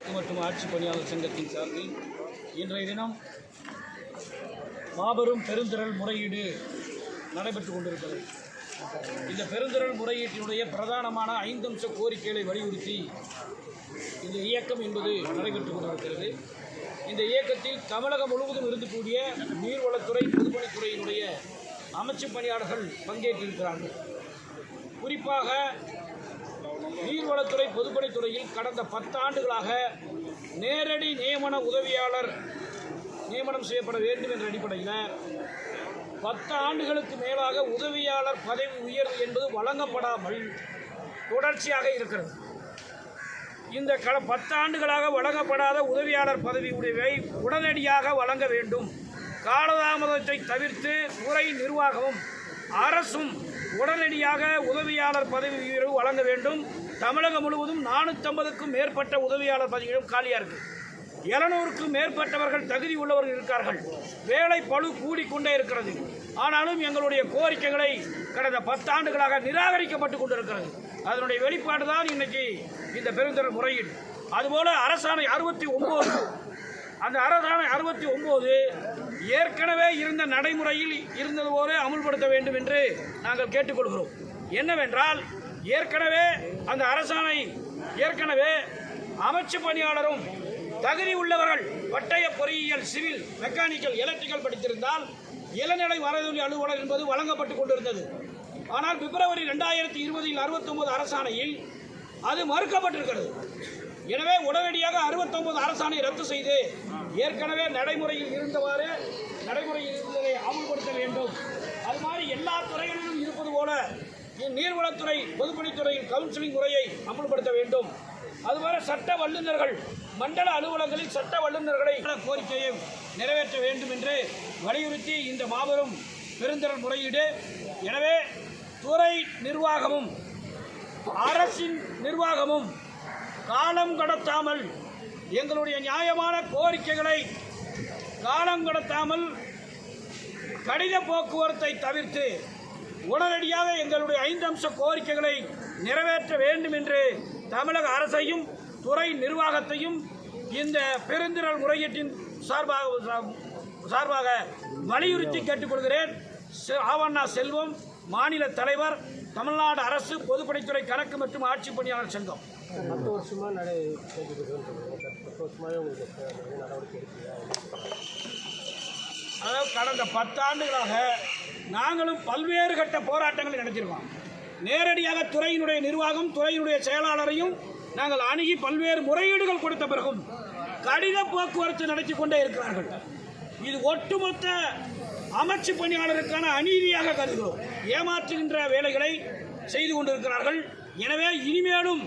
மற்றும் ஆட்சி பணியாளர் சங்கத்தின் சார்பில் இன்றைய தினம் மாபெரும் பெருந்திரள் முறையீடு நடைபெற்றுக் கொண்டிருக்கிறது. இந்த பெருந்திரள் முறையீட்டினுடைய பிரதானமான ஐந்து அம்ச கோரிக்கைகளை வலியுறுத்தி இந்த இயக்கம் என்பது நடைபெற்றுக் கொண்டிருக்கிறது. இந்த இயக்கத்தில் தமிழகம் முழுவதும் இருந்து நீர்வளத்துறை பொதுப்பணித்துறையினுடைய அமைச்சு பணியாளர்கள் பங்கேற்றிருக்கிறார்கள். குறிப்பாக நீர்வளத்துறை பொதுப்பணித்துறையில் கடந்த பத்தாண்டுகளாக நேரடி நியமன உதவியாளர் நியமனம் செய்யப்பட வேண்டும் என்ற அடிப்படையில் பத்து ஆண்டுகளுக்கு மேலாக உதவியாளர் பதவி உயர்வு என்பது வழங்கப்படாமல் தொடர்ச்சியாக இருக்கிறது. இந்த க பத்தாண்டுகளாக வழங்கப்படாத உதவியாளர் பதவி உடைவை உடனடியாக வழங்க வேண்டும். காலதாமதத்தை தவிர்த்து துறை நிர்வாகமும் அரசும் உடனடியாக உதவியாளர் பதவி உயர்வு வழங்க வேண்டும். தமிழகம் முழுவதும் நானூற்றம்பதுக்கும் மேற்பட்ட உதவியாளர் பதவிகளும் காலியாக இருக்குது இருநூறுக்கும் மேற்பட்டவர்கள் தகுதி உள்ளவர்கள் இருக்கார்கள். வேலை பளு கூடிக்கொண்டே இருக்கிறது. ஆனாலும் எங்களுடைய கோரிக்கைகளை கடந்த பத்தாண்டுகளாக நிராகரிக்கப்பட்டு கொண்டிருக்கிறது. அதனுடைய வெளிப்பாடு தான் இன்னைக்கு இந்த பெருந்தர முறையீடு அதுபோல அரசாணை அறுபத்தி ஒன்பது அந்த அரசாணை அறுபத்தி ஒம்பது ஏற்கனவே இருந்த நடைமுறையில் இருந்தது போல அமுல்படுத்த வேண்டும் என்று நாங்கள் கேட்டுக்கொள்கிறோம். என்னவென்றால் ஏற்கனவே அந்த அரசாணை ஏற்கனவே அமைச்சு பணியாளரும் தகுதி உள்ளவர்கள் பட்டய பொறியியல் சிவில் மெக்கானிக்கல் எலக்ட்ரிக்கல் படித்திருந்தால் இளநிலை வரதொலி அலுவலர் என்பது வழங்கப்பட்டு கொண்டிருந்தது. ஆனால் பிப்ரவரி ரெண்டாயிரத்தி இருபதில் அறுபத்தொன்பது அரசாணையில் அது மறுக்கப்பட்டிருக்கிறது. எனவே உடனடியாக அறுபத்தொன்பது அரசாணை ரத்து செய்து ஏற்கனவே நடைமுறையில் இருந்தவாறு நடைமுறையில் இருந்ததை அமல்படுத்த வேண்டும். அது மாதிரி எல்லா துறைகளிலும் இருப்பது போல நீர்வளத்துறை பொதுப்பணித்துறையில் கவுன்சிலிங் முறையை அமல்படுத்த வேண்டும். அதுபோல சட்ட வல்லுநர்கள் மண்டல அலுவலகங்களில் சட்ட வல்லுநர்களை கோரிக்கையை நிறைவேற்ற வேண்டும் என்று வலியுறுத்தி இந்த மாபெரும் பெருந்திறன் முறையீடு. எனவே துறை நிர்வாகமும் அரசின் நிர்வாகமும் காலம் கடத்தாமல் எங்களுடைய நியாயமான கோரிக்கைகளை காலம் கடத்தாமல் கடித போக்குவரத்தை தவிர்த்து உடனடியாக எங்களுடைய ஐந்து அம்ச கோரிக்கைகளை நிறைவேற்ற வேண்டும் என்று தமிழக அரசையும் துறை நிர்வாகத்தையும் இந்த பெருந்திரள் முறையீட்டின் சார்பாக சார்பாக வலியுறுத்தி கேட்டுக்கொள்கிறேன். ஆவண்ணா செல்வம் மாநில தலைவர் தமிழ்நாடு அரசு பொதுப்பணித்துறை கணக்கு மற்றும் ஆட்சி பணியாளர் சங்கம். பத்து வருஷமாக நடை பத்து வருஷமாகவே உங்களுக்கு நடவடிக்கை இருக்குல்ல அதாவது கடந்த பத்தாண்டுகளாக நாங்களும் பல்வேறு கட்ட போராட்டங்கள் நடத்தியிருக்கோம் நேரடியாக துறையினுடைய நிர்வாகம் துறையினுடைய செயலாளரையும் நாங்கள் அணுகி பல்வேறு முறையீடுகள் கொடுத்த பிறகும் கடித போக்குவரத்து நடத்தி கொண்டே இருக்கிறார்கள். இது ஒட்டுமொத்த அமைச்சு பணியாளருக்கான அநீதியாக கருதுகிறோம். ஏமாற்றுகின்ற வேலைகளை செய்து கொண்டிருக்கிறார்கள். எனவே இனிமேலும்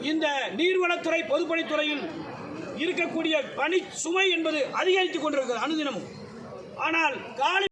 இந்த நீர்வளத்துறை பொதுப்பணித்துறையில் இருக்கக்கூடிய பணி சுமை என்பது அதிகரித்துக் கொண்டிருக்கிறது அனுதினமும். ஆனால் காலி